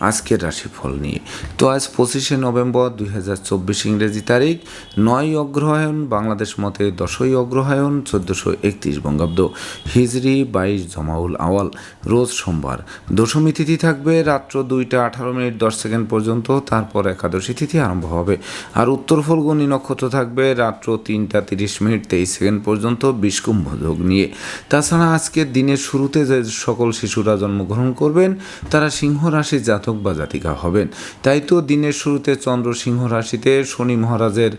আজকের রাশিফল নিয়ে। তো আজ পঁচিশে নভেম্বর দুই হাজার চব্বিশ ইংরেজি তারিখ, নয় অগ্রহায়ণ, বাংলাদেশ মতে দশই অগ্রহায়ণ, চোদ্দোশো একত্রিশ বঙ্গাব্দ। হিজরি, বাইশ জমাউল আওয়াল, রোজ সোমবার। দশমী তিথি থাকবে রাত্র দুইটা আঠারো মিনিট দশ সেকেন্ড পর্যন্ত, তারপর একাদশী তিথি আরম্ভ হবে। আর উত্তর ফলগুনি নক্ষত্র থাকবে রাত্র তিনটা তিরিশ মিনিট তেইশ সেকেন্ড পর্যন্ত বিষকুম্ভ যোগ নিয়ে। তাছাড়া আজকের দিনের শুরুতে যে সকল শিশুরা জন্মগ্রহণ করবেন, তারা সিংহ রাশির জাতক বা জাতিকা হবেন। তাই তো দিনের শুরুতে চন্দ্র সিংহ রাশিতে শনি মহারাজের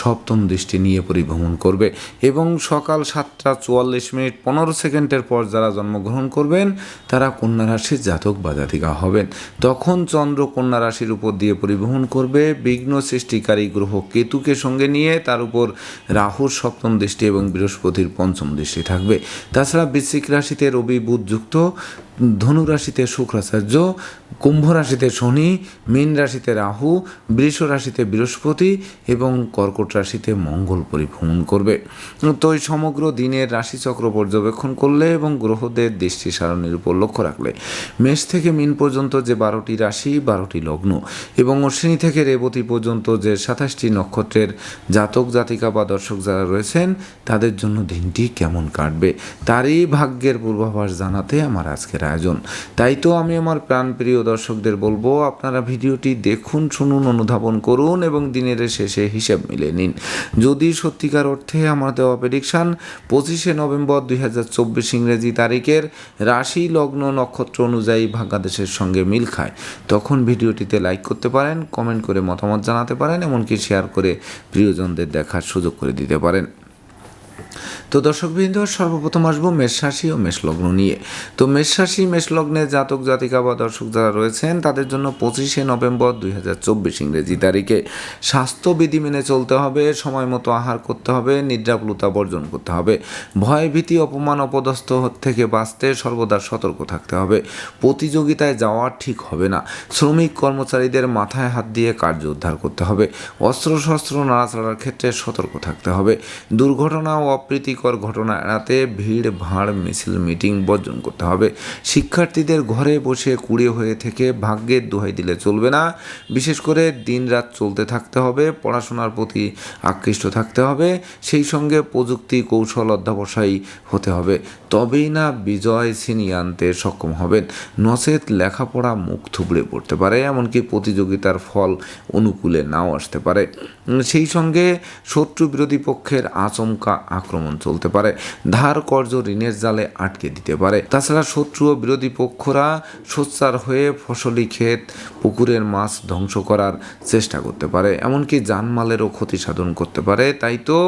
সপ্তম দৃষ্টি নিয়ে পরিভ্রমণ করবে এবং সকাল সাতটা চুয়াল্লিশ মিনিট পনেরো সেকেন্ডের পর যারা জন্মগ্রহণ করবেন, তারা কন্যা রাশির জাতক বা জাতিকা হবেন। তখন চন্দ্র কন্যা রাশির উপর দিয়ে পরিবহন করবে। বিঘ্ন সৃষ্টিকারী গ্রহ কেতুকে সঙ্গে নিয়ে তার উপর রাহুর সপ্তম দৃষ্টি এবং বৃহস্পতির পঞ্চম দৃষ্টি থাকবে। তাছাড়া বৃশ্চিক রাশিতে রবি বুধ যুক্ত। ধনু রাশিতে শুক্রাচার্য কুম্ভ রাশিতে শনি মীন রাশিতে রাহু বৃষ রাশিতে বৃহস্পতি এবং কর্কট রাশিতে মঙ্গল পরিভ্রমণ করবে। তো এই সমগ্র দিনের রাশিচক্র পর্যবেক্ষণ করলে এবং গ্রহদের দৃষ্টি সারণের উপর লক্ষ্য রাখলে মেষ থেকে মিন পর্যন্ত যে বারোটি রাশি, বারোটি লগ্ন এবং অশ্বিনী থেকে রেবতী পর্যন্ত যে সাতাশটি নক্ষত্রের জাতক, জাতিকা বা দর্শক যারা রয়েছেন, তাদের জন্য দিনটি কেমন কাটবে, তারই ভাগ্যের পূর্বাভাস জানাতে আমার আজকের আয়োজন। তাই তো আমি আমার প্রাণপ্রিয় দর্শকদের বলব, আপনারা ভিডিওটি দেখুন, শুনুন, অনুধাবন করুন এবং দিনের শেষে হিসাব মিলে নিন। যদি সত্যিকার অর্থে আমার দেওয়া প্রেডিকশান পঁচিশে নভেম্বর দুই হাজার চব্বিশ ইংরেজি তারিখের রাশি লগ্ন নক্ষত্র অনুযায়ী ভাগ্যাদেশের সঙ্গে মিল খায়। তখন ভিডিওটিতে লাইক করতে পারেন কমেন্ট করে মতামত জানাতে পারেন, এমনকি শেয়ার করে প্রিয়জনদের দেখার সুযোগ করে দিতে পারেন। তো দর্শকবৃন্দ, সর্বপ্রথম আসব মেষ রাশি ও মেষ লগ্ন নিয়ে। তো মেষ রাশি, মেষ লগ্নে জাতক, জাতিকা বা দর্শক যারা রয়েছেন, তাদের জন্য পঁচিশে নভেম্বর দুই হাজার চব্বিশ ইংরেজি তারিখে। স্বাস্থ্যবিধি মেনে চলতে হবে, সময় মতো আহার করতে হবে নিদ্রাপ্লুতা বর্জন করতে হবে। ভয়, ভীতি, অপমান, অপদস্থ থেকে বাঁচতে সর্বদা সতর্ক থাকতে হবে। প্রতিযোগিতায় যাওয়া ঠিক হবে না। শ্রমিক কর্মচারীদের মাথায় হাত দিয়ে কার্য উদ্ধার করতে হবে। অস্ত্রশস্ত্র নাড়াচাড়ার ক্ষেত্রে সতর্ক থাকতে হবে। দুর্ঘটনা ও অপ্রীতিকর ঘটনা এড়াতে ভিড়, ভাড়, মিছিল, মিটিং বর্জন করতে হবে। শিক্ষার্থীদের ঘরে বসে কুড়ে হয়ে থেকে ভাগ্যের দোহাই দিলে চলবে না। বিশেষ করে দিনরাত চলতে থাকতে হবে, পড়াশোনার প্রতি আকৃষ্ট থাকতে হবে, সেই সঙ্গে প্রযুক্তি কৌশল অধ্যাবসায়ী হতে হবে। তবেই না বিজয় ছিনিয়ে আনতে সক্ষম হবেন। নচেত লেখাপড়া মুখ থুবড়ে পড়তে পারে, এমনকি প্রতিযোগিতার ফল অনুকূলে নাও আসতে পারে। সেই সঙ্গে শত্রু বিরোধী পক্ষের আচমকা আক্রমণ চলতে পারে। ধার কর্য ঋণের জালে আটকে দিতে পারে। তাছাড়া শত্রু ও বিরোধী পক্ষরা সোচ্চার হয়ে ফসলি ক্ষেত, পুকুরের মাছ ধ্বংস করার চেষ্টা করতে পারে। এমনকি জানমালেরও ক্ষতি সাধন করতে পারে। তাই তো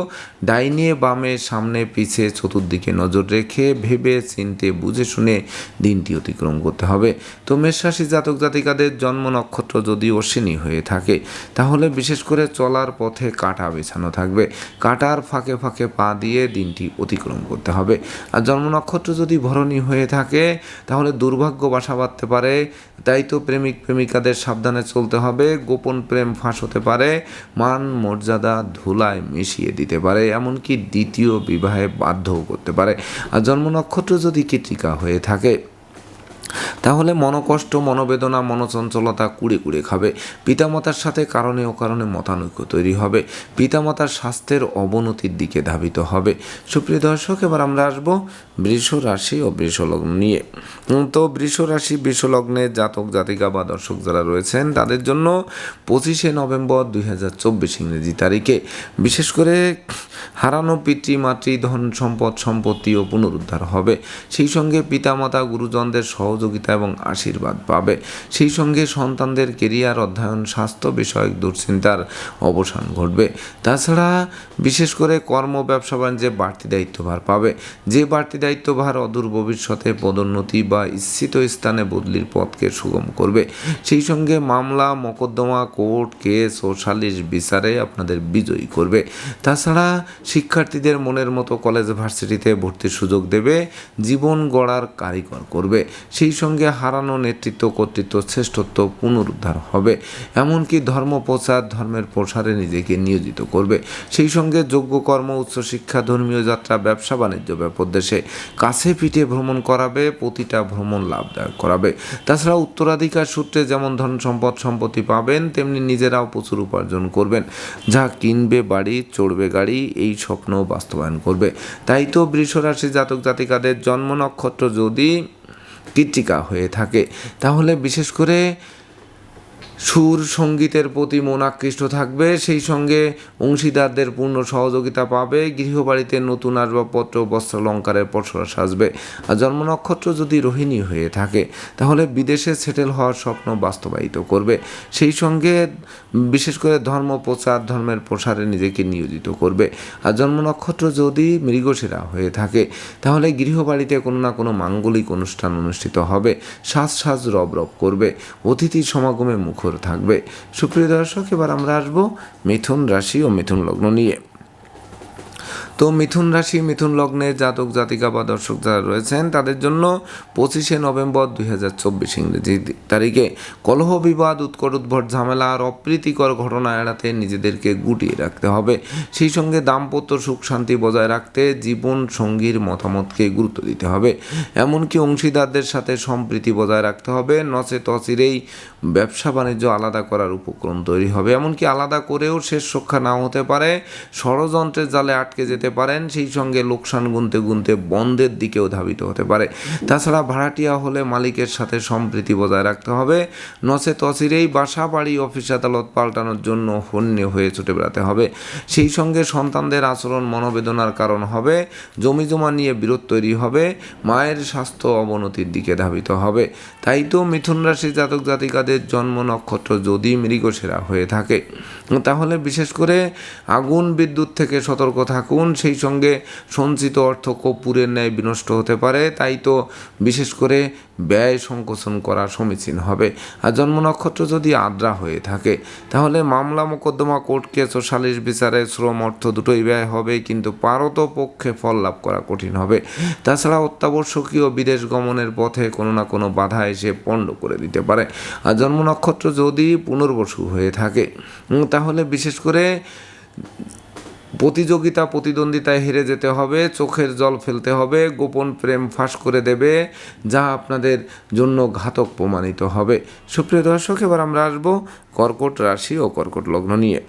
ডাইনে বামে সামনে পিছে চতুর্দিকে নজর রেখে ভেবে চিনতে বুঝে শুনে দিনটি অতিক্রম করতে হবে। তো মেষরাশি জাতক জাতিকাদের জন্ম নক্ষত্র যদি অশ্বিনী হয়ে থাকে, তাহলে বিশেষ করে চলার পথে কাটা বেছানো থাকবে। কাটার ফাঁকে ফাঁকে পা দিয়ে দিনটি অতিক্রম করতে হবে। আর জন্ম নক্ষত্র যদি ভরণী হয়ে থাকে, তাহলে দুর্ভাগ্য বাসা বাঁধতে পারে। তাই তো প্রেমিক, প্রেমিকাদের সাবধানে চলতে হবে। গোপন প্রেম ফাঁস হতে পারে। মান, মর্যাদা ধুলায় মিশিয়ে দিতে পারে। এমনকি দ্বিতীয় বিবাহে বাধ্যও করতে পারে। আর জন্ম নক্ষত্র যদি কৃতিকা হয়ে থাকে তাহলে মনোকষ্ট, মনোবেদনা, মনোচঞ্চলতা কুড়ে কুড়ে খাবে। পিতামাতার সাথে কারণে ও কারণে মতানৈক্য তৈরি হবে। পিতামাতার স্বাস্থ্যের অবনতির দিকে ধাবিত হবে। সুপ্রিয় দর্শক, এবার আমরা আসব বৃষ রাশি ও বৃষ লগ্ন নিয়ে। তো বৃষ রাশি, বৃষ লগ্নে জাতক, জাতিকা বা দর্শক যারা রয়েছেন, তাদের জন্য পঁচিশে নভেম্বর দুই হাজার চব্বিশ ইংরেজি তারিখে। বিশেষ করে হারানো পিতৃ, মাতৃ, ধন সম্পদ, সম্পত্তি ও পুনরুদ্ধার হবে। সেই সঙ্গে পিতামাতা, গুরুজনদের সহযোগিতা এবং আশীর্বাদ পাবে। সেই সঙ্গে সন্তানদের কেরিয়ার অধ্যয়ন, স্বাস্থ্য বিষয়ক দুশ্চিন্তার অবসান ঘটবে। তাছাড়া বিশেষ করে কর্ম, ব্যবসা, বাণিজ্যে বাড়তি দায়িত্বভার পাবে। যে বাড়তি দায়িত্বভার অদূর ভবিষ্যতে পদোন্নতি বা ইচ্ছিত স্থানে বদলির পথকে সুগম করবে। সেই সঙ্গে মামলা, মোকদ্দমা, কোর্ট কেস ও সালিশ বিচারে আপনাদের বিজয়ী করবে। তাছাড়া শিক্ষার্থীদের মনের মতো কলেজ, ভার্সিটিতে ভর্তির সুযোগ দেবে। জীবন গড়ার কারিগর করবে। সেই সঙ্গে সঙ্গে হারানো নেতৃত্ব কর্তৃত্ব শ্রেষ্ঠত্ব পুনরুদ্ধার হবে। এমনকি ধর্ম প্রচার, ধর্মের প্রসারে নিজেকে নিয়োজিত করবে। সেই সঙ্গে যোগ্য কর্ম উচ্চশিক্ষা ধর্মীয় যাত্রা, ব্যবসা, বাণিজ্য ব্যাপক দেশে কাছে পিঠে ভ্রমণ করাবে, প্রতিটা ভ্রমণ লাভদায়ক করাবে। তাছাড়া উত্তরাধিকার সূত্রে যেমন ধন সম্পদ সম্পত্তি পাবেন, তেমনি নিজেরাও প্রচুর উপার্জন করবেন। যা কিনবে বাড়ি, চড়বে গাড়ি, এই স্বপ্ন বাস্তবায়ন করবে। তাই তো বৃষরাশি জাতক জাতিকাদের জন্ম নক্ষত্র যদি কৃত্তিকা হয়ে থাকে। তাহলে বিশেষ করে সুর সঙ্গীতের প্রতি মন আকৃষ্ট থাকবে। সেই সঙ্গে অংশীদারদের পূর্ণ সহযোগিতা পাবে। গৃহবাড়িতে নতুন আসবাবপত্র, বস্ত্রালঙ্কারের পসরা সাজবে। আর জন্ম নক্ষত্র যদি রোহিণী হয়ে থাকে, তাহলে বিদেশে সেটেল হওয়ার স্বপ্ন বাস্তবায়িত করবে। সেই সঙ্গে বিশেষ করে ধর্ম, প্রচার, ধর্মের প্রসারে নিজেকে নিয়োজিত করবে। আর জন্ম নক্ষত্র যদি মৃগশিরা হয়ে থাকে, তাহলে গৃহবাড়িতে কোনো না কোনো মাঙ্গলিক অনুষ্ঠান অনুষ্ঠিত হবে। সাজ সাজ রব রব করবে। অতিথি সমাগমে মুখর থাকবে। সুপ্রিয় দর্শক, এবার আমরা আসব মিথুন রাশি ও মিথুন লগ্ন নিয়ে। তো মিথুন রাশি, মিথুন লগ্নের জাতক, জাতিকা বা দর্শক যারা রয়েছেন, তাদের জন্য পঁচিশে নভেম্বর দুই হাজার চব্বিশ ইংরেজি তারিখে কলহ বিবাদ, উৎকট উদ্ভট ঝামেলা আর অপ্রীতিকর ঘটনা এড়াতে নিজেদেরকে গুটিয়ে রাখতে হবে। সেই সঙ্গে দাম্পত্য সুখ শান্তি বজায় রাখতে জীবন সঙ্গীর মতামতকে গুরুত্ব দিতে হবে। এমনকি অংশীদারদের সাথে সম্প্রীতি বজায় রাখতে হবে। নচে তচিরেই ব্যবসা বাণিজ্য আলাদা করার উপক্রম তৈরি হবে। এমনকি আলাদা করেও শেষ রক্ষা নাও হতে পারে। ষড়যন্ত্রের জালে আটকে যেতে পারেন, সেই সঙ্গে লোকসান গুনতে গুনতে বন্ধের দিকেও ধাবিত হতে পারে। তাছাড়া ভাড়াটিয়া হলে মালিকের সাথে সম্প্রীতি বজায় রাখতে হবে। নচে তচিরেই বাসা, বাড়ি, অফিস, আদালত পাল্টানোর জন্য হন্যে হয়ে ছুটে বেড়াতে হবে। সেই সঙ্গে সন্তানদের আচরণ মনোবেদনার কারণ হবে। জমি জমা নিয়ে বিরোধ তৈরি হবে। মায়ের স্বাস্থ্য অবনতির দিকে ধাবিত হবে। তাই তো মিথুন রাশি জাতক জাতিকাদের জন্ম নক্ষত্র যদি মৃগসেরা হয়ে থাকে। তাহলে বিশেষ করে আগুন বিদ্যুৎ থেকে সতর্ক থাকুন। সেই সঙ্গে সঞ্চিত অর্থ কর্পূরের ন্যায় বিনষ্ট হতে পারে। তাই তো বিশেষ করে ব্যয় সংকোচন করা সমীচীন হবে। আর জন্ম নক্ষত্র যদি আদ্রা হয়ে থাকে, তাহলে মামলা মোকদ্দমা কোর্ট কেস ও সালিশ বিচারে শ্রম অর্থ দুটোই ব্যয় হবে, কিন্তু পারত পক্ষে ফল লাভ করা কঠিন হবে। তাছাড়া অত্যাবশ্যকীয় বিদেশ গমনের পথে কোনো না কোনো বাধা এসে পণ্ড করে দিতে পারে। আর জন্ম নক্ষত্র যদি পুনর্বসু হয়ে থাকে তাহলে বিশেষ করে প্রতিযোগিতা, প্রতিদ্বন্দ্বিতায় হেরে যেতে হবে, চোখের জল ফেলতে হবে, গোপন প্রেম ফাঁস করে দেবে, যা আপনাদের জন্য ঘাতক প্রমাণিত হবে। সুপ্রিয় দর্শক, এবার আমরা আসব কর্কট রাশি ও কর্কট লগ্ন নিয়ে।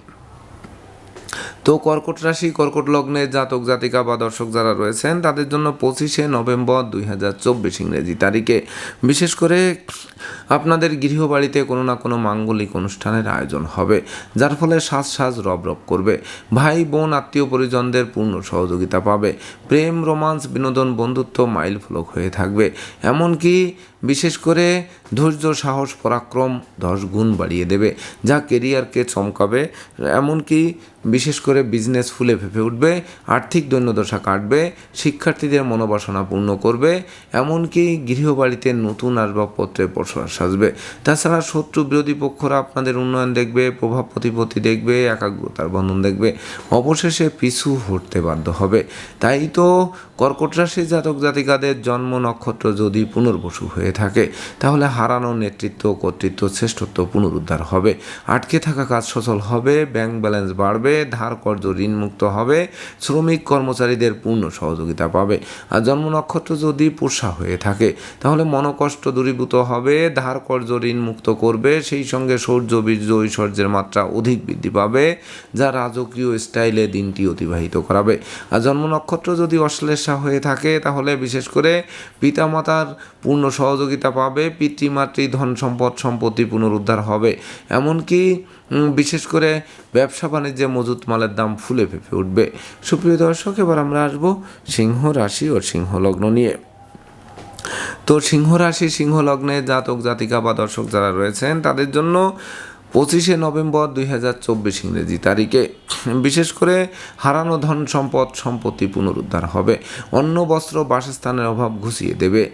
তো কর্কট রাশি, কর্কট লগ্নে জাতক, জাতিকা বা দর্শক যারা রয়েছেন, তাদের জন্য পঁচিশে নভেম্বর দুই হাজার চব্বিশ ইংরেজি তারিখে। বিশেষ করে আপনাদের গৃহবাড়িতে কোনো না কোনো মাঙ্গলিক অনুষ্ঠানের আয়োজন হবে, যার ফলে সাজ সাজ রব রব করবে। ভাই, বোন, আত্মীয় পরিজনদের পূর্ণ সহযোগিতা পাবে। প্রেম, রোমান্স, বিনোদন, বন্ধুত্ব মাইল ফলক হয়ে থাকবে। এমনকি বিশেষ করে ধৈর্য, সাহস, পরাক্রম দশ গুণ বাড়িয়ে দেবে, যা কেরিয়ারকে চমকাবে। এমনকি বিশেষ করে বিজনেস ফুলে ফেঁপে উঠবে, আর্থিক দৈন্যদশা কাটবে, শিক্ষার্থীদের মনোবাসনা পূর্ণ করবে। এমনকি গৃহবাড়িতে নতুন আসবাবপত্রে আসবাবপত্রের সাজবে তাছাড়া শত্রু বিরোধী পক্ষরা আপনাদের উন্নয়ন দেখবে, প্রভাব প্রতিপত্তি দেখবে, একাগ্রতার বন্ধন দেখবে। অবশেষে পিছু হটতে বাধ্য হবে। তাই তো কর্কট রাশি জাতক জাতিকাদের জন্ম নক্ষত্র যদি পুনর্বসু হয়ে থাকে, তাহলে হারানো নেতৃত্ব, কর্তৃত্ব, শ্রেষ্ঠত্ব পুনরুদ্ধার হবে। আটকে থাকা কাজ সচল হবে ব্যাংক ব্যালেন্স বাড়বে, ধার কর্য ঋণমুক্ত হবে, শ্রমিক কর্মচারীদের পূর্ণ সহযোগিতা পাবে। আর জন্ম নক্ষত্র যদি পোষা হয়ে থাকে, তাহলে মনোকষ্ট দূরীভূত হবে, ধার কর্য ঋণ মুক্ত করবে, সেই সঙ্গে সৌর্য বীর্য, ঐশ্বর্যের মাত্রা অধিক বৃদ্ধি পাবে, যা রাজকীয় স্টাইলে দিনটি অতিবাহিত করাবে। আর জন্ম নক্ষত্র যদি অশ্লেষা হয়ে থাকে, তাহলে বিশেষ করে পিতামাতার পূর্ণ সহযোগিতা পাবে, পিতৃমাতৃ ধন সম্পদ সম্পত্তি পুনরুদ্ধার হবে। এমনকি বিশেষ করে ব্যবসা বাণিজ্যে মজুত মালের দাম ফুলে ফেঁপে উঠবে। সুপ্রিয় দর্শক, এবার আমরা আসব সিংহ রাশি ও সিংহ লগ্ন নিয়ে। তো সিংহ রাশি সিংহ লগ্নে জাতক জাতিকা বা দর্শক যারা রয়েছেন, তাদের জন্য পঁচিশে নভেম্বর দুই হাজার চব্বিশ ইংরেজি তারিখে। বিশেষ করে হারানো ধন সম্পদ সম্পত্তি পুনরুদ্ধার হবে। অন্য বস্ত্র বাসস্থানের অভাব ঘুষিয়ে দেবে।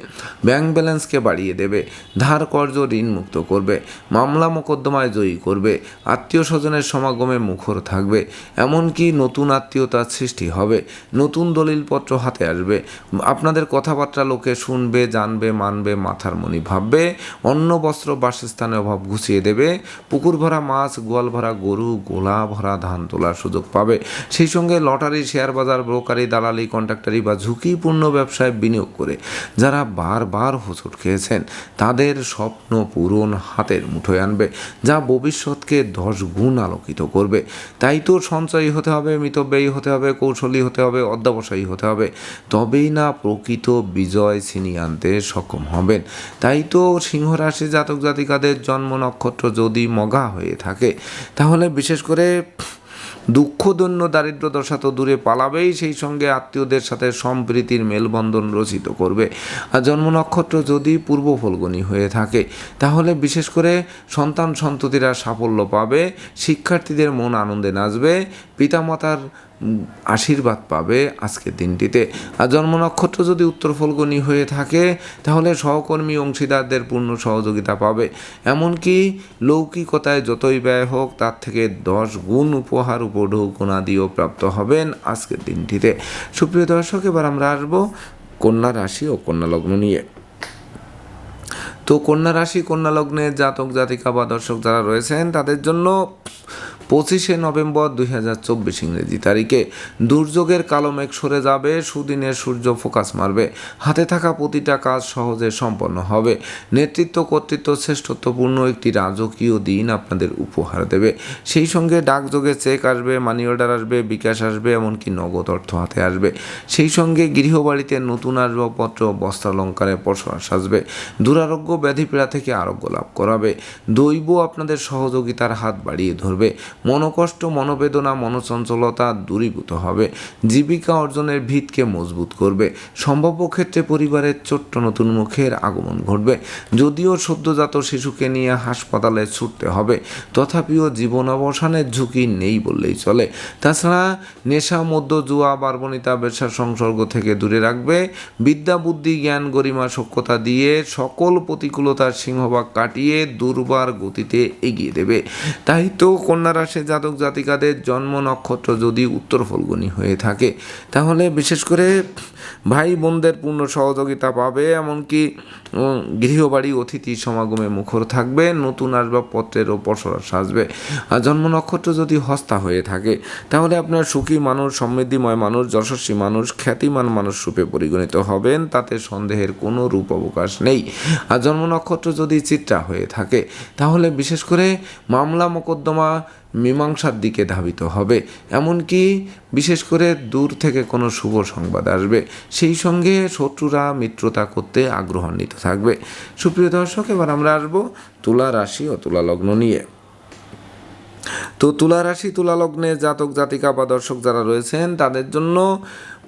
ব্যাংক ব্যালেন্সকে বাড়িয়ে দেবে। ধার কর্য ঋণ মুক্ত করবে। মামলা মোকদ্দমায় জয়ী করবে। আত্মীয় স্বজনের সমাগমে মুখর থাকবে। এমনকি নতুন আত্মীয়তার সৃষ্টি হবে। নতুন দলিলপত্র হাতে আসবে। আপনাদের কথাবার্তা লোকে শুনবে, জানবে, মানবে, মাথার মনি ভাববে। অন্য বস্ত্র বাসস্থানের অভাব ঘুষিয়ে দেবে। পুকুর ভরা মাছ, গোয়াল ভরা গরু, গোলা ভরা ধান তোলার সুযোগ পাবে। সেই সঙ্গে লটারি, শেয়ার বাজার, ব্রোকারি, দালালি, কন্ট্রাক্টারি বা ঝুঁকিপূর্ণ ব্যবসায় বিনিয়োগ করে যারা বারবার হোঁচট খেয়েছেন, তাদের স্বপ্ন পূরণ হাতের মুঠোয় আনবে, যা ভবিষ্যৎকে দশ গুণ আলোকিত করবে। তাই তো সঞ্চয়ী হতে হবে, মিতব্যয়ী হতে হবে, কৌশলী হতে হবে, অধ্যাবসায়ী হতে হবে। তবেই না প্রকৃত বিজয় ছিনিয়ে আনতে সক্ষম হবেন। তাই তো সিংহ রাশি জাতক জাতিকাদের জন্ম নক্ষত্র যদি মগা হয়ে থাকে। তাহলে বিশেষ করে দুঃখদন্য দারিদ্র দশা তো দূরে পালাবেই, সেই সঙ্গে আত্মীয়দের সাথে সম্প্রীতির মেলবন্ধন রচিত করবে। আর জন্ম নক্ষত্র যদি পূর্ব ফলগুনি হয়ে থাকে, তাহলে বিশেষ করে সন্তান সন্ততিরা সাফল্য পাবে, শিক্ষার্থীদের মন আনন্দে নাচবে, পিতামাতার আশীর্বাদ পাবে আজকের দিনটিতে। আর জন্ম নক্ষত্র যদি উত্তর ফলগুনি হয়ে থাকে, তাহলে সহকর্মী অংশীদারদের পূর্ণ সহযোগিতা পাবে। এমনকি লৌকিকতায় যতই ব্যয় হোক, তার থেকে দশ গুণ উপহার উপঢৌকনা দিয়েও প্রাপ্ত হবেন আজকের দিনটিতে। সুপ্রিয় দর্শক, এবার আমরা আসব কন্যা রাশি ও কন্যা লগ্ন নিয়ে। তো কন্যা রাশি, কন্যা লগ্নের জাতক, জাতিকা বা দর্শক যারা রয়েছেন, তাদের জন্য পঁচিশে নভেম্বর দুই হাজার চব্বিশ ইংরেজি তারিখে। দুর্যোগের কালো মেঘ সরে যাবে, সুদিনের সূর্য ফোকাস মারবে। হাতে থাকা প্রতিটা কাজ সহজে সম্পন্ন হবে। নেতৃত্ব কর্তৃত্ব শ্রেষ্ঠত্বপূর্ণ একটি রাজকীয় দিন আপনাদের উপহার দেবে। সেই সঙ্গে ডাকযোগে চেক আসবে মানি অর্ডার আসবে, বিকাশ আসবে, এমনকি নগদ অর্থ হাতে আসবে। সেই সঙ্গে গৃহবাড়িতে নতুন আসবাবপত্র, বস্ত্রালঙ্কারে পশাস আসবে দুরারোগ্য ব্যাধিপীড়া থেকে আরোগ্য লাভ করাবে। দৈব আপনাদের সহযোগিতার হাত বাড়িয়ে ধরবে। মনোকষ্ট, মনোবেদনা, মনোচঞ্চলতা দূরীভূত হবে। জীবিকা অর্জনের ভিতকে মজবুত করবে। সম্ভাব্য ক্ষেত্রে পরিবারের ছোট্ট নতুন মুখের আগমন ঘটবে। যদিও সদ্যজাত শিশুকে নিয়ে হাসপাতালে ছুটতে হবে, তথাপিও জীবন অবসানের ঝুঁকি নেই বললেই চলে। তাছাড়া নেশা মধ্য জুয়া, বার্বনিতা, ব্যবসার সংসর্গ থেকে দূরে রাখবে। বিদ্যা, বুদ্ধি, জ্ঞান, গরিমা সক্ষতা দিয়ে সকল প্রতিকূলতার সিংহভাগ কাটিয়ে দুর্বার গতিতে এগিয়ে দেবে। তাই তো কন্যা রাশি জাতক জাতিকাদের জন্ম নক্ষত্র যদি উত্তর ফলগুনি হয়ে থাকে, তাহলে বিশেষ করে ভাই বোনদের পূর্ণ সহযোগিতা পাবে, এমনকি গৃহবাড়ি, অতিথি সমাগমে মুখর থাকবে, নতুন আসবাবপত্রের ওপর সরাস আসবে আর জন্ম নক্ষত্র যদি হস্তা হয়ে থাকে, তাহলে আপনার সুখী মানুষ, সমৃদ্ধিময় মানুষ, যশস্বী মানুষ, খ্যাতিমান মানুষ রূপে পরিগণিত হবেন, তাতে সন্দেহের কোনো রূপ অবকাশ নেই। আর জন্ম নক্ষত্র যদি চিত্রা হয়ে থাকে, তাহলে বিশেষ করে মামলা মোকদ্দমা মীমাংসার দিকে ধাবিত হবে। এমনকি বিশেষ করে দূর থেকে কোনো শুভ সংবাদ আসবে। সেই সঙ্গে শত্রুরা মিত্রতা করতে আগ্রহান্বিত থাকবে। সুপ্রিয় দর্শক, এবার আমরা আসব তুলা রাশি ও তুলা লগ্ন নিয়ে। তো তুলা রাশি, তুলা লগ্নে জাতক জাতিকা বা দর্শক যারা রয়েছেন, তাদের জন্য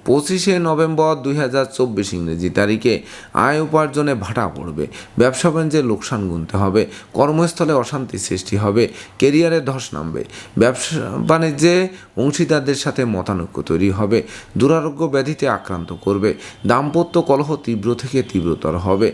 পঁচিশে নভেম্বর দুই হাজার চব্বিশ ইংরেজি তারিখে আয় উপার্জনে ভাটা পড়বে। ব্যবসা বাণিজ্যে লোকসান গুনতে হবে, কর্মস্থলে অশান্তি সৃষ্টি হবে, কেরিয়ারে ধস নামবে। ব্যবসা বাণিজ্যে অংশীদারদের সাথে মতানৈক্য তৈরি হবে, দুরারোগ্য ব্যাধিতে আক্রান্ত করবে, দাম্পত্য কলহ তীব্র থেকে তীব্রতর হবে,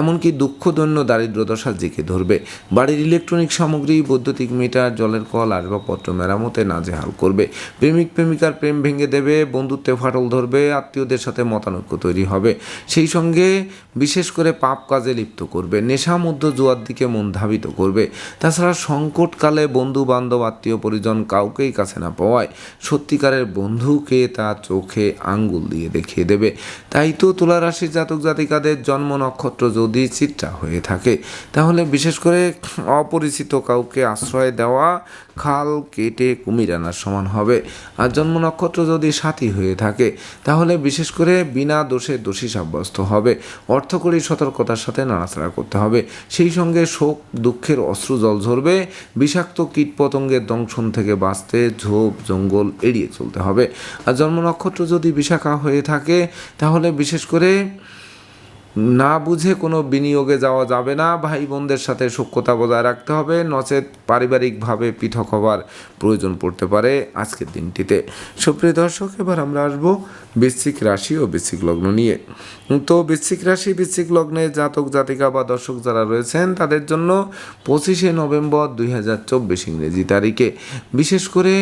এমনকি দুঃখদৈন্য দারিদ্র দশা জেঁকে ধরবে। বাড়ির ইলেকট্রনিক সামগ্রী, বৈদ্যুতিক মিটার, জলের কল, আসবাবপত্র মেরামতে নাজেহাল করবে। প্রেমিক প্রেমিকার প্রেম ভেঙে দেবে, বন্ধুত্বে ফাটল ধরবে, আত্মীয়দের সাথে মতানৈক্য তৈরি হবে। সেই সঙ্গে বিশেষ করে পাপ কাজে লিপ্ত করবে, নেশা মধ্য জুয়ার দিকে মন ধাবিত করবে। তাছাড়া সংকটকালে বন্ধু বান্ধব আত্মীয় পরিজন কাউকেই কাছে না পাওয়ায় সত্যিকারের বন্ধুকে তা চোখে আঙ্গুল দিয়ে দেখিয়ে দেবে। তাই তো তুলা রাশির জাতক জাতিকাদের জন্ম নক্ষত্র যদি চিত্রা হয়ে থাকে, তাহলে বিশেষ করে অপরিচিত কাউকে আশ্রয় দেওয়া খাল কেটে কুমির আনার সমান হবে। আর জন্ম নক্ষত্র যদি সাথী হয়ে থাকে তাহলে বিশেষ করে বিনা দোষে দোষী সাব্যস্ত হবে। অর্থকরী সতর্কতার সাথে নাড়াচাড়া করতে হবে। সেই সঙ্গে শোক, দুঃখের অশ্রু জল ঝরবে। বিষাক্ত কীটপতঙ্গের দংশন থেকে বাঁচতে ঝোপ, জঙ্গল এড়িয়ে চলতে হবে। আর জন্ম নক্ষত্র যদি বিশাখা হয়ে থাকে, তাহলে বিশেষ করে না বুঝে কোনো বিনিয়োগে যাওয়া যাবে না। ভাই বোনদের সাথে সূক্ষ্মতা বজায় রাখতে হবে। নচেত পারিবারিকভাবে পৃথক হবার প্রয়োজন পড়তে পারে আজকের দিনটিতে। সুপ্রিয় দর্শক, এবার আমরা আসব বৃশ্চিক রাশি ও বৃশ্চিক লগ্ন নিয়ে। তো বৃশ্চিক রাশি, বৃশ্চিক লগ্নে জাতক, জাতিকা বা দর্শক যারা রয়েছেন, তাদের জন্য পঁচিশে নভেম্বর দুই হাজার চব্বিশ ইংরেজি তারিখে। বিশেষ করে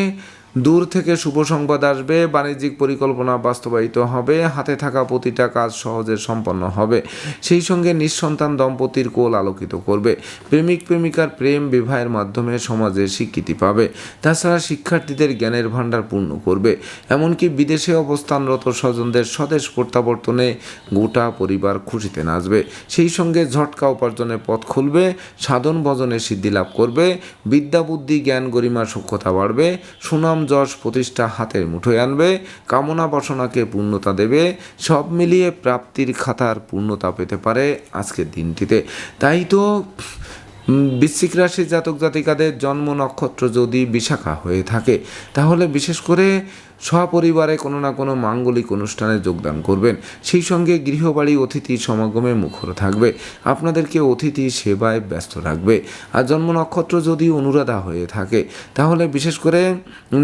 দূর থেকে শুভ সংবাদ আসবে, বাণিজ্যিক পরিকল্পনা বাস্তবায়িত হবে, হাতে থাকা প্রতিটা কাজ সহজে সম্পন্ন হবে। সেই সঙ্গে নিঃসন্তান দম্পতির কোল আলোকিত করবে। প্রেমিক প্রেমিকার প্রেম বিবাহের মাধ্যমে সমাজে স্বীকৃতি পাবে। তাছাড়া শিক্ষার্থীদের জ্ঞানের ভাণ্ডার পূর্ণ করবে। এমনকি বিদেশে অবস্থানরত স্বজনদের স্বদেশ প্রত্যাবর্তনে গোটা পরিবার খুশিতে নাচবে। সেই সঙ্গে ঝটকা উপার্জনের পথ খুলবে, সাধন ভজনে সিদ্ধি লাভ করবে বিদ্যা বুদ্ধি জ্ঞান গরিমা সূক্ষ্মতা বাড়বে, সুনাম যশ প্রতিষ্ঠা হাতের মুঠোয় আনবে, কামনা বাসনাকে পূর্ণতা দেবে, সব মিলিয়ে প্রাপ্তির খাতার পূর্ণতা পেতে পারে আজকের দিনটিতে। তাই তো বৃশ্চিক রাশির জাতক জাতিকাদের জন্ম নক্ষত্র যদি বিশাখা হয়ে থাকে, তাহলে বিশেষ করে সপরিবারে কোনো না কোনো মাঙ্গলিক অনুষ্ঠানে যোগদান করবেন। সেই সঙ্গে গৃহবাড়ি অতিথি সমাগমে মুখর থাকবে। আপনাদেরকে অতিথি সেবায় ব্যস্ত রাখবে। আর জন্ম নক্ষত্র যদি অনুরাধা হয়ে থাকে, তাহলে বিশেষ করে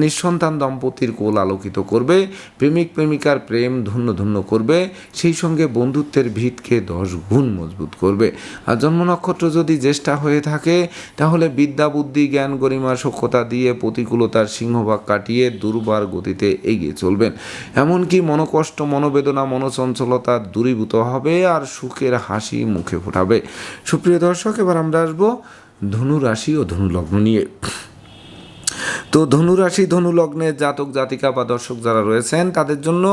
নিঃসন্তান দম্পতির কোল আলোকিত করবে, প্রেমিক প্রেমিকার প্রেম ধন্য ধন্য করবে, সেই সঙ্গে বন্ধুত্বের ভিতকে দশ গুণ মজবুত করবে। আর জন্ম নক্ষত্র যদি জ্যেষ্ঠা হয়ে থাকে, তাহলে বিদ্যা বুদ্ধি, জ্ঞান গরিমা সক্ষতা দিয়ে প্রতিকূলতার সিংহভাগ কাটিয়ে দুর্বার গতিতে এগিয়ে চলবেন। এমনকি মনোকষ্ট, মনোবেদনা, মনোচঞ্চলতা দূরীভূত হবে আর সুখের হাসি মুখে ফোটাবে। সুপ্রিয় দর্শক, এবার আমরা আসব ধনু রাশি ও ধনু লগ্ন নিয়ে। তো ধনুরাশি ধনু লগ্নের জাতক, জাতিকা বা দর্শক যারা রয়েছেন, তাদের জন্য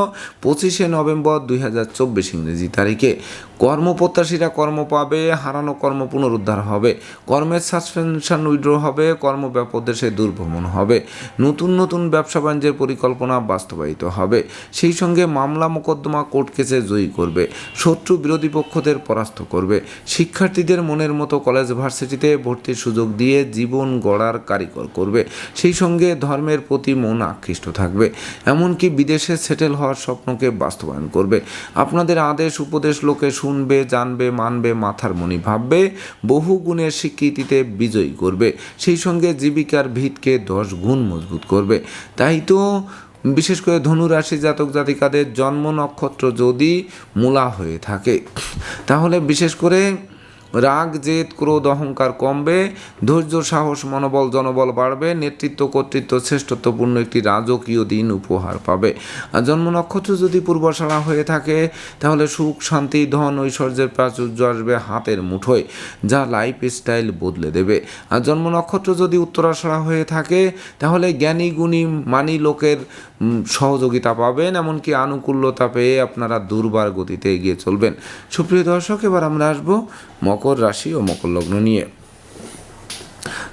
পঁচিশে নভেম্বর দুই হাজার চব্বিশ ইংরেজি তারিখে কর্মপ্রত্যাশীরা কর্ম পাবে, হারানো কর্ম পুনরুদ্ধার হবে। কর্মের সাসপেনশন উইড্র হবে, কর্ম দেশে দুর্ভ্রমণ হবে। নতুন নতুন ব্যবসা বাণিজ্যের পরিকল্পনা বাস্তবায়িত হবে। সেই সঙ্গে মামলা মোকদ্দমা কোর্ট কেসে জয়ী করবে। শত্রু বিরোধী পক্ষদের পরাস্ত করবে। শিক্ষার্থীদের মনের মতো কলেজ ভার্সিটিতে ভর্তির সুযোগ দিয়ে জীবন গড়ার কারিগর করবে। সেই সঙ্গে ধর্মের প্রতি মন আকৃষ্ট থাকবে। এমনকি বিদেশে সেটেল হওয়ার স্বপ্নকে বাস্তবায়ন করবে। আপনাদের আদেশ, উপদেশ লোকে শুনবে, জানবে, মানবে, মাথার মনি ভাববে, বহু গুণের স্বীকৃতিতে বিজয়ী করবে। সেই সঙ্গে জীবিকার ভিতকে দশ গুণ মজবুত করবে। তাই তো বিশেষ করে ধনুরাশি জাতক জাতিকাদের জন্ম নক্ষত্র যদি মূলা হয়ে থাকে, তাহলে বিশেষ করে রাগ, জেদ, ক্রোধ, অহংকার কমবে, ধৈর্য, সাহস, মনোবল, জনবল বাড়বে, নেতৃত্ব, কর্তৃত্ব, শ্রেষ্ঠত্বপূর্ণ একটি রাজকীয় দিন উপহার পাবে। আর জন্ম নক্ষত্র যদি পূর্বশালা হয়ে থাকে, তাহলে সুখ, শান্তি, ধন, ঐশ্বর্যের প্রাচুর্য আসবে হাতের মুঠোয়, যা লাইফ স্টাইল বদলে দেবে। আর জন্ম নক্ষত্র যদি উত্তরাশালা হয়ে থাকে, তাহলে জ্ঞানী, গুণী, মানি লোকের সহযোগিতা পাবেন, এমনকি আনুকূল্যতা পেয়ে আপনারা দুর্বার গতিতে এগিয়ে চলবেন। সুপ্রিয় দর্শক, এবার আমরা আসব মকর রাশি ও মকর লগ্ন নিয়ে।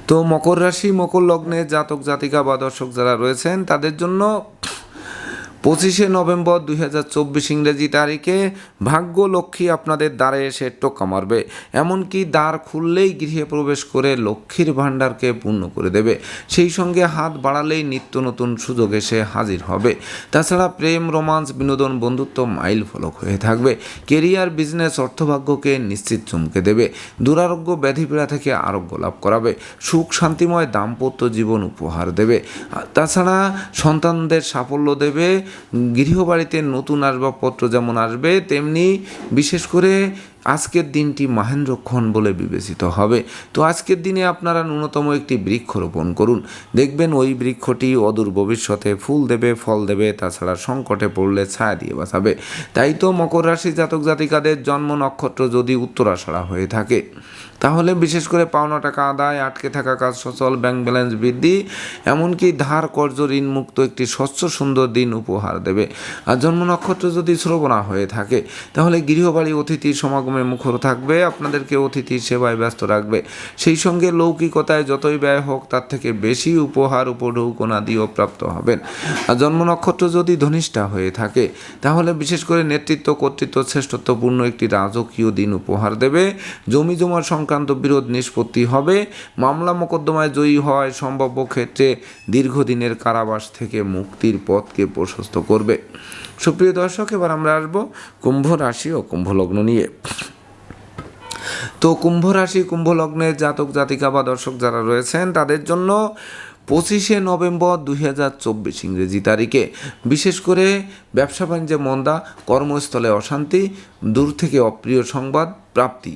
তো মকর রাশি, মকর লগ্নে জাতক জাতিকা বা দর্শক যারা রয়েছেন, তাদের জন্য পঁচিশে নভেম্বর দুই হাজার চব্বিশ ইংরেজি তারিখে ভাগ্য লক্ষ্মী আপনাদের দ্বারে এসে টোকা মারবে। এমনকি দ্বার খুললেই গৃহে প্রবেশ করে লক্ষ্মীর ভাণ্ডারকে পূর্ণ করে দেবে। সেই সঙ্গে হাত বাড়ালেই নিত্য নতুন সুযোগ এসে হাজির হবে। তাছাড়া প্রেম, রোমান্স, বিনোদন, বন্ধুত্ব মাইল ফলক হয়ে থাকবে। কেরিয়ার, বিজনেস, অর্থভাগ্যকে নিশ্চিত চমকে দেবে। দুরারোগ্য ব্যাধিপীড়া থেকে আরোগ্য লাভ করাবে। সুখ, শান্তিময় দাম্পত্য জীবন উপহার দেবে। তাছাড়া সন্তানদের সাফল্য দেবে গৃহবাড়িতে নতুন আসবাবপত্র যেমন আসবে তেমনি বিশেষ করে আজকের দিনটি মাহেন্দ্রক্ষণ বলে বিবেচিত হবে। তো আজকের দিনে আপনারা ন্যূনতম একটি বৃক্ষ রোপণ করুন। দেখবেন ওই বৃক্ষটি অদূর ভবিষ্যতে ফুল দেবে, ফল দেবে, তাছাড়া সংকটে পড়লে ছায়া দিয়ে বাঁচাবে। তাই তো মকর রাশি জাতক জাতিকাদের জন্ম নক্ষত্র যদি উত্তরাষাঢ়া হয়ে থাকে, তাহলে বিশেষ করে পাওনা টাকা আদায়, আটকে থাকা কাজ সচল, ব্যাংক ব্যালেন্স বৃদ্ধি, এমনকি ধার কর্য ঋণ মুক্ত একটি স্বচ্ছ সুন্দর দিন উপহার দেবে। আর জন্ম নক্ষত্র যদি শ্রবণা হয়ে থাকে, তাহলে গৃহবাড়ি, অতিথি, সমাগম রকমের মুখর থাকবে, আপনাদেরকে অতিথি সেবায় ব্যস্ত রাখবে। সেই সঙ্গে লৌকিকতায় যতই ব্যয় হোক, তার থেকে বেশি উপহার উপঢৌকনা দিয়েও প্রাপ্ত হবেন। আর জন্ম নক্ষত্র যদি ধনিষ্ঠা হয়ে থাকে, তাহলে বিশেষ করে নেতৃত্ব, কর্তৃত্ব, শ্রেষ্ঠত্বপূর্ণ একটি রাজকীয় দিন উপহার দেবে। জমি জমা সংক্রান্ত বিরোধ নিষ্পত্তি হবে। মামলা মোকদ্দমায় জয়ী হয় সম্ভাব্য ক্ষেত্রে দীর্ঘদিনের কারাবাস থেকে মুক্তির পথকে প্রশস্ত করবে। সুপ্রিয় দর্শক, এবার আমরা আসব কুম্ভ রাশি ও কুম্ভ লগ্ন নিয়ে। তো কুম্ভ রাশি, কুম্ভ লগ্নের জাতক, জাতিকা বা দর্শক যারা রয়েছেন, তাদের জন্য পঁচিশে নভেম্বর দুই হাজার চব্বিশ ইংরেজি তারিখে। বিশেষ করে ব্যবসা বাণিজ্যে মন্দা, কর্মস্থলে অশান্তি, দূর থেকে অপ্রিয় সংবাদ, প্রাপ্তি।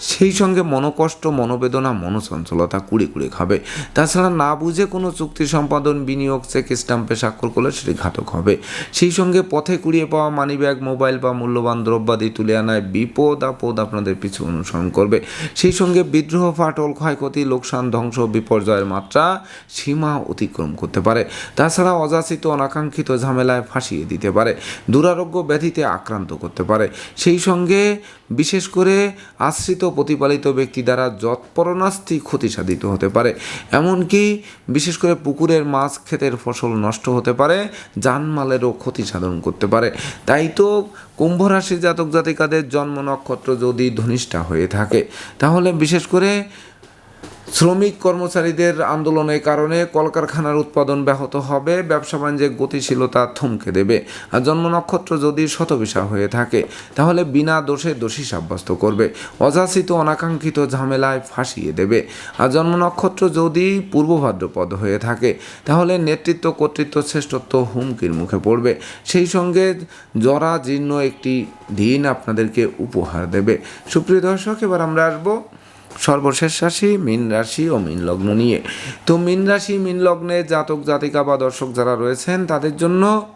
সেই সঙ্গে মনোকষ্ট, মনোবেদনা, মনোচঞ্চলতা কুড়ে কুড়ে খাবে। তাছাড়া না বুঝে কোনো চুক্তি সম্পাদন, বিনিয়োগ, চেক স্টাম্পে স্বাক্ষর করলে সেটি ঘাতক হবে। সেই সঙ্গে পথে কুড়িয়ে পাওয়া মানিব্যাগ, মোবাইল বা মূল্যবান দ্রব্যাদি তুলে আনায় বিপদ আপদ আপনাদের পিছু অনুসরণ করবে। সেই সঙ্গে বিদ্রোহ, ফাটল, ক্ষয়ক্ষতি, লোকসান, ধ্বংস, বিপর্যয়ের মাত্রা সীমা অতিক্রম করতে পারে। তাছাড়া অযাচিত, অনাকাঙ্ক্ষিত ঝামেলায় ফাঁসিয়ে দিতে পারে। দুরারোগ্য ব্যাধিতে আক্রান্ত করতে পারে। সেই সঙ্গে বিশেষ করে আশ্রিত প্রতিপালিত ব্যক্তি দ্বারা যৎপরণাস্তি ক্ষতি সাধিত হতে পারে। এমনকি বিশেষ করে পুকুরের মাছ, ক্ষেতের ফসল নষ্ট হতে পারে জানমালেরও ক্ষতি সাধন করতে পারে। তাই তো কুম্ভ রাশি জাতক জাতিকাদের জন্ম নক্ষত্র যদি ধনিষ্ঠা হয়ে থাকে, তাহলে বিশেষ করে শ্রমিক কর্মচারীদের আন্দোলনের কারণে কলকারখানার উৎপাদন ব্যাহত হবে, ব্যবসা বাণিজ্যে গতিশীলতা থমকে দেবে। আর জন্ম নক্ষত্র যদি শতবিশা হয়ে থাকে, তাহলে বিনা দোষে দোষী সাব্যস্ত করবে। অযাচিত অনাকাঙ্ক্ষিত ঝামেলায় ফাঁসিয়ে দেবে। আর জন্ম নক্ষত্র যদি পূর্ব ভাদ্রপদ হয়ে থাকে, তাহলে নেতৃত্ব কর্তৃত্ব শ্রেষ্ঠত্ব হুমকির মুখে পড়বে। সেই সঙ্গে জরা জীর্ণ একটি দিন আপনাদেরকে উপহার দেবে। সুপ্রিয় দর্শক, এবার আমরা আসব সর্বশেষ রাশি মীন রাশি ও মীন লগ্ন নিয়ে। তো মীন রাশি, মীন লগ্নে জাতক, জাতিকা বা দর্শক যারা রয়েছেন, তাদের জন্য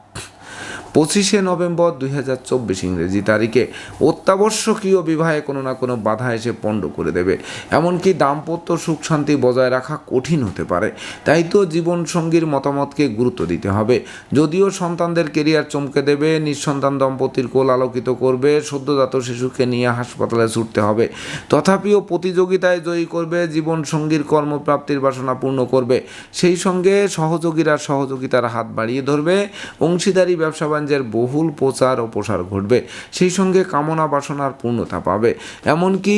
পঁচিশে নভেম্বর দুই হাজার চব্বিশ ইংরেজি তারিখে অত্যাবশ্যকীয় বিবাহে কোনো না কোনো বাধা এসে পণ্ড করে দেবে। এমনকি দাম্পত্য সুখ শান্তি বজায় রাখা কঠিন হতে পারে। তাই তো জীবনসঙ্গীর মতামতকে গুরুত্ব দিতে হবে। যদিও সন্তানদের কেরিয়ার চমকে দেবে, নিঃসন্তান দম্পতির কোল আলোকিত করবে, সদ্যজাত শিশুকে নিয়ে হাসপাতালে ছুটতে হবে। তথাপিও প্রতিযোগিতায় জয়ী করবে, জীবনসঙ্গীর কর্মপ্রাপ্তির বাসনা পূর্ণ করবে। সেই সঙ্গে সহযোগীরা সহযোগিতার হাত বাড়িয়ে ধরবে, অংশীদারি ব্যবসা বাণিজ্যের বহুল প্রচার ও প্রসার ঘটবে, সেই সঙ্গে কামনা বাসনার পূর্ণতা পাবে। এমনকি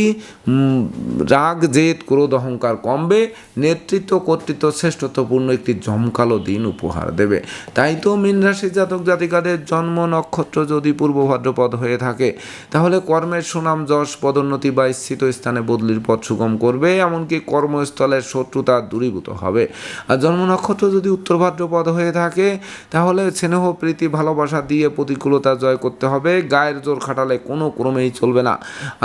রাগ, জেদ, ক্রোধ, অহংকার কমবে, নেতৃত্ব কর্তৃত্ব শ্রেষ্ঠত্বপূর্ণ একটি জমকালো দিন উপহার দেবে। তাই তো মীন রাশি জাতক জাতিকাদের জন্ম নক্ষত্র যদি পূর্ব ভাদ্রপদ হয়ে থাকে, তাহলে কর্মের সুনাম, যশ, পদোন্নতি বা স্থিত স্থানে বদলির পথ সুগম করবে, এমনকি কর্মস্থলের শত্রুতা দূরীভূত হবে। আর জন্ম নক্ষত্র যদি উত্তর ভাদ্রপদ হয়ে থাকে, তাহলে স্নেহ, প্রীতি, ভালোবাসা দিয়ে প্রতিকূলতা জয় করতে হবে। গায়ের জোর খাটালে কোনো ক্রমেই চলবে না।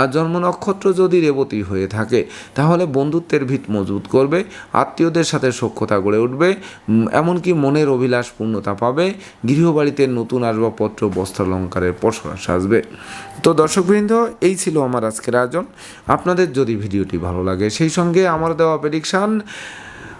আর জন্ম নক্ষত্র যদি রেবতী হয়ে থাকে, তাহলে বন্ধুত্বের ভিত মজবুত করবে, আত্মীয়দের সাথে সখ্যতা গড়ে উঠবে এমনকি মনের অভিলাষ পূর্ণতা পাবে, গৃহবাড়িতে নতুন আসবাবপত্র, বস্ত্রালঙ্কারের পসরা সাজবে। তো দর্শকবৃন্দ, এই ছিল আমার আজকের আয়োজন। আপনাদের যদি ভিডিওটি ভালো লাগে, সেই সঙ্গে আমার দেওয়া প্রেডিকশান